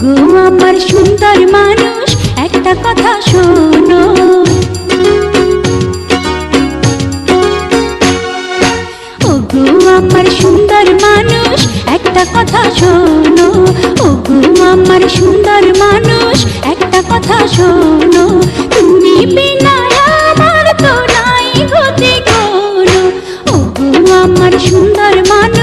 ওগো আমার সুন্দর মানুষ, একটা কথা শোনো। ওগো আমার সুন্দর মানুষ, একটা কথা শোনো। ওগো আমার সুন্দর মানুষ, একটা কথা শোনো। তুমি বিনা আমার তো নাই গতি করো ওগো আমার সুন্দর মানুষ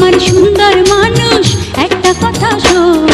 আমার সুন্দর মানুষ একটা কথা শোন।